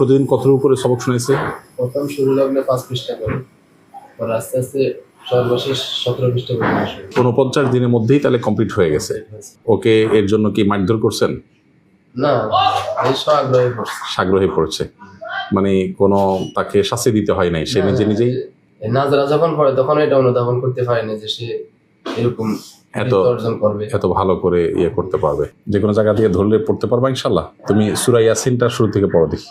প্রতিদিন কতটুকু করে সবক শুনেছে প্রথম শুরু লগ্নে পাঁচ পৃষ্ঠা করে। পর আস্তে আস্তে সর্বশেষ সতেরো পৃষ্ঠা করে উনপঞ্চাশ দিনের মধ্যেই তাহলে কমপ্লিট হয়ে গেছে। ওকে এর জন্য কি মারধর করছেন? না এই স্বআগ্রহে পড়ছে। সাগ্রহে পড়ছে। মানে কোনো তাকে শাস্তি দিতে হয় নাই সে নিজে নিজেই? নাজরা যখন পড়ে তখন এটা অনুধাবন করতে পারে না যে সে এরকম এত অর্জন করবে। এত ভালো করে ইয়ে করতে পারবে। যে কোনো জায়গা থেকে ধরলে পড়তে পারবা ইনশাল্লাহ। তুমি সুরাই ইয়াসিনটা শুরু থেকে পড়ো দেখি।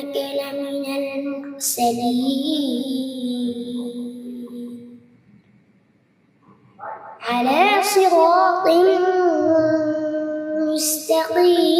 إنك لمن المرسلين على صراط مستقيم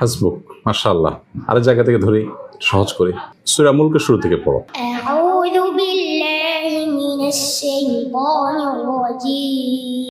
হাসবুক মাশাআল্লাহ আরেক জায়গা থেকে ধরি সহজ করে সুরা মুলকে শুরু থেকে পড়ো أعوذ بالله من الشيطان الرجيم